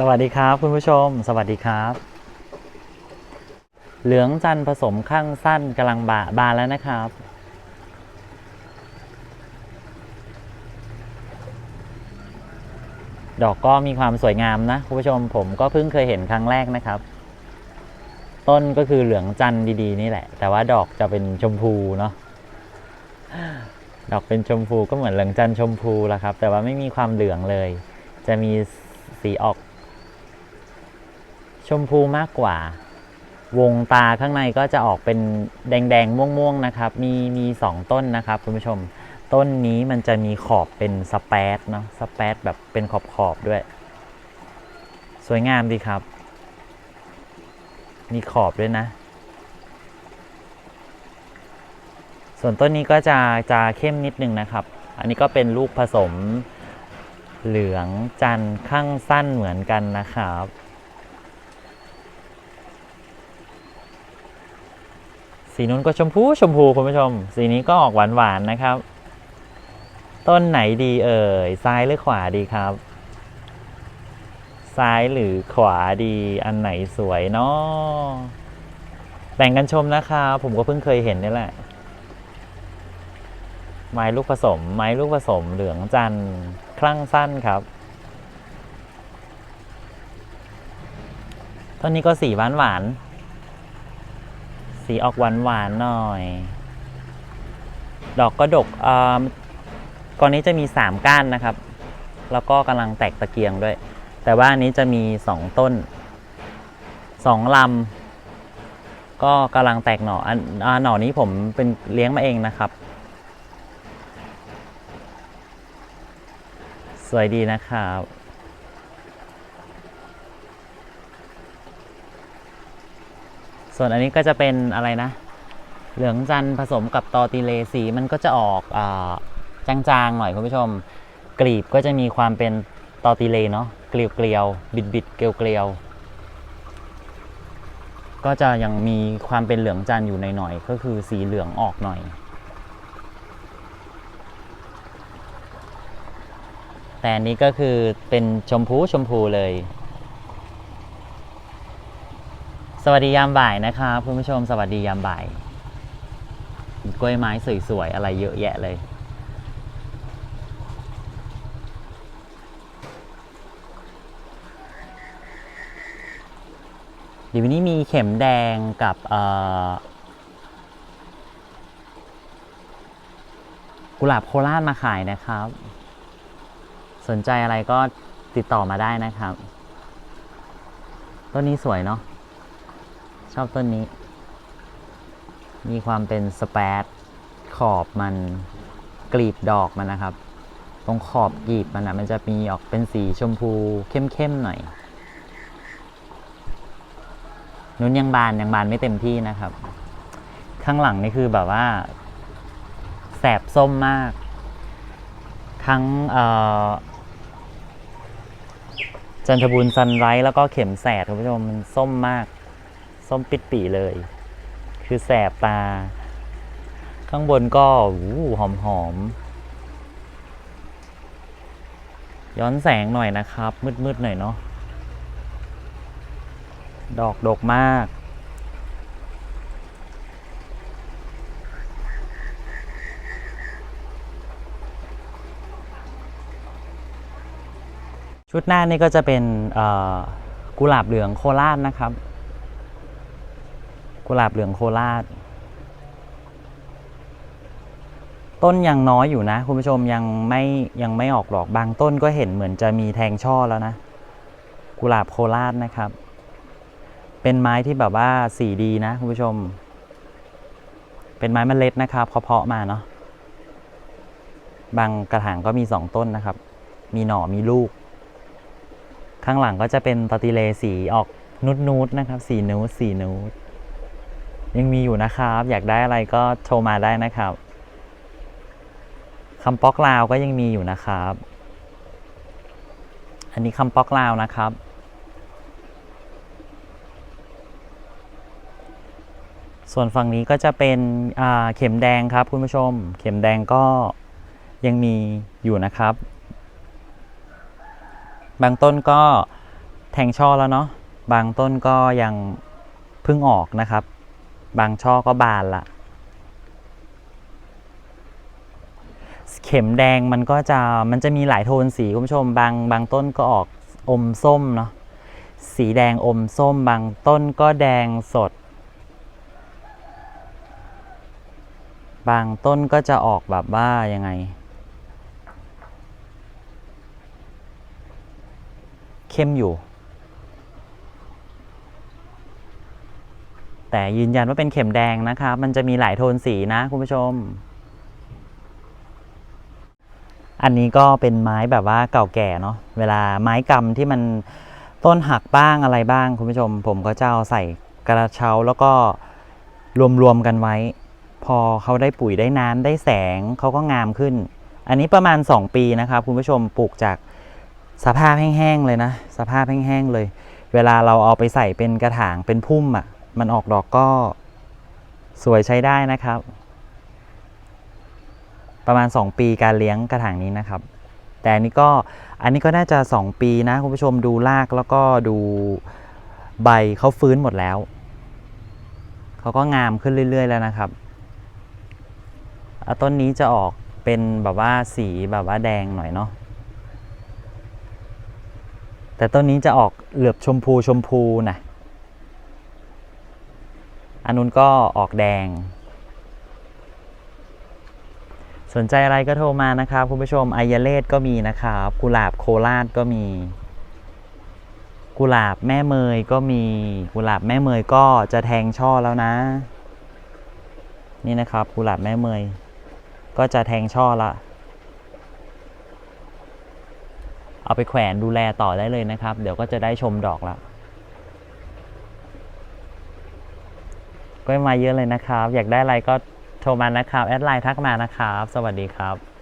สวัสดีครับคุณผู้ชม สวัสดีครับ เหลืองจันผสมข้างสั้นกำลังบาบานแล้วนะครับ ดอกก็มีความสวยงามนะคุณผู้ชมผมก็เพิ่งเคยเห็นครั้งแรกนะครับ ต้นก็คือเหลืองจันดีๆ นี่แหละ แต่ว่าดอกจะเป็นชมพูเนาะดอกเป็นชมพูก็เหมือนเหลืองจันชมพูละครับ แต่ว่าไม่มีความเหลืองเลย จะมีสีออก ชมพูมากกว่า วงตาข้างในก็จะออกเป็นแดงๆ ม่วงๆ นะครับ มีมีสองต้นนะครับคุณผู้ชม ต้นนี้มันจะมีขอบเป็นสเปซเนาะสเปซแบบเป็นขอบขอบๆ ด้วย สวยงามดีครับ มีขอบด้วยนะ ส่วนต้นนี้ก็จะจะเข้มนิดนึงนะครับ อันนี้ก็เป็นลูกผสมเหลืองจันทร์ข้างสั้นเหมือนกันนะครับ สีนู้นก็ชมพูชมพูคุณผู้ชม สีนี้ก็ออกหวานหวานนะครับ ต้นไหนดีเอ่ยซ้ายหรือขวาดีครับ ซ้ายหรือขวาดีอันไหนสวยเนาะแบ่งกันชมนะครับผมก็เพิ่งเคยเห็นนี่แหละ ไม้ลูกผสม ไม้ลูกผสมเหลืองจันทร์คลั่งสั้นครับต้นนี้ก็สีหวานหวาน สีออกหวานหวานๆหน่อย ดอกก็ดกอ่าก่อนนี้จะมีสามก้านนะครับ แล้วก็กำลังแตกตะเกียงด้วย แต่ว่าอันนี้จะมีสองต้นสองลำ ก็กำลังแตกหน่ออันอ่าหน่อนี้ผมเป็นเลี้ยงมาเองนะครับ สวยดีนะครับ ส่วนอันนี้ก็จะเป็นอะไรนะ เหลืองจันทร์ผสมกับตอติเลสีมันก็จะออกอจางๆหน่อยคุณผู้ชม กลีบก็จะมีความเป็นตอติเลเนาะเกลียวเกลียวบิดบิดๆเกลียวเกลียวๆก็จะยังมีความเป็นเหลืองจันทร์อยู่ในหน่อยๆก็คือสีเหลืองออกหน่อย แต่อันนี้ก็คือเป็นชมพูชมพูเลย ส วัสดียามบ่ายนะครับคุณผู้ชมสวัสดียามบ่าย กล้วยไม้สวยๆ อะไรเยอะแยะเลย เดี๋ยววันนี้มีเข็มแดงกับกุหลาบโคราชมาขายนะครับ สนใจอะไรก็ติดต่อมาได้นะครับ ต้นนี้สวยเนาะ อบต้นนี้ มีความเป็นสเปซขอบมันกลีบดอกมันนะครับ ตรงขอบกลีบมันนะมันจะมีออกเป็นสีชมพูเข้มๆหน่อยนุ้นยังบานยังบานไม่เต็มที่นะครับ ข้างหลังนี่คือแบบว่า แสบส้มมาก ทั้งจันทบุญซันไรท์แล้วก็เข็มแสดคุณผู้ชมมันส้มมาก ส้มปิดปีเลย คือแสบตา ข้างบนก็หอมหอมๆย้อนแสงหน่อยนะครับ มืดๆหน่อยเนาะดอกดกมาก ชุดหน้านี่ก็จะเป็นกุหลาบเหลืองโคราชนะครับ กุหลาบเหลืองโคราช ต้นยังน้อยอยู่นะ คุณผู้ชมยังไม่ยังไม่ออกดอกบางต้นก็เห็นเหมือนจะมีแทงช่อแล้วนะ กุหลาบโคราชนะครับ เป็นไม้ที่แบบว่าสีดีนะคุณผู้ชม เป็นไม้เมล็ดนะครับเพาะมาเนาะบางกระถางก็มีสองต้นนะครับ มีหน่อมีลูก ข้างหลังก็จะเป็นตติเลสีออกนุดนูดๆนะครับ สีนูดสีนูด ยังมีอยู่นะครับ อยากได้อะไรก็โทรมาได้นะครับคำป๊อกลาวก็ยังมีอยู่นะครับ อันนี้คำป๊อกลาวนะครับส่วนฝั่งนี้ก็จะเป็นเข็มแดงครับคุณผู้ชม เข็มแดงก็ยังมีอยู่นะครับ บางต้นก็แทงช่อแล้วเนาะบางต้นก็ยังเพิ่งออกนะครับ บางช่อก็บานละ เข็มแดงมันก็จะมันจะมีหลายโทนสีคุณผู้ชมบางบางต้นก็ออกอมส้มเนาะสีแดงอมส้มบางต้นก็แดงสด บางต้นก็จะออกแบบว่ายังไง เข้มอยู่ แต่ยืนยันว่าเป็นเข็มแดงนะครับ มันจะมีหลายโทนสีนะคุณผู้ชม อันนี้ก็เป็นไม้แบบว่าเก่าแก่เนาะ เวลาไม้กำที่มันต้นหักบ้างอะไรบ้าง คุณผู้ชม ผมก็จะเอาใส่กระเช้าแล้วก็รวมๆกันไว้ พอเขาได้ปุ๋ยได้น้ำได้แสงเขาก็งามขึ้น อันนี้ประมาณ 2 ปีนะครับ คุณผู้ชมปลูกจากสภาพแห้งๆเลยนะ สภาพแห้งๆเลย เวลาเราเอาไปใส่เป็นกระถางเป็นพุ่มอะ่ะ มันออกดอกก็สวยใช้ได้นะครับ ประมาณ 2 ปีการเลี้ยงกระถางนี้นะครับ แต่อันนี้ก็อันนี้ก็น่าจะ 2 ปีนะคุณผู้ชมดูรากแล้วก็ดูใบเขาฟื้นหมดแล้ว เขาก็งามขึ้นเรื่อย ๆ แล้วนะครับต้นนี้จะออกเป็นแบบว่าสีแบบว่าแดงหน่อยเนาะแต่ต้นนี้จะออกเหลือบชมพูชมพูนะ อันนู้นก็ออกแดง สนใจอะไรก็โทรมานะครับ คุณผู้ชมไอยาเลศก็มีนะครับ กุหลาบโคราชก็มี กุหลาบแม่เมยก็มี กุหลาบแม่เมยก็จะแทงช่อแล้วนะ นี่นะครับ กุหลาบแม่เมย ก็จะแทงช่อละเอาไปแขวนดูแลต่อได้เลยนะครับ เดี๋ยวก็จะได้ชมดอกล ก็มาเยอะเลยนะครับ อยากได้อะไรก็โทรมานะครับ แอดไลน์ทักมานะครับ สวัสดีครับ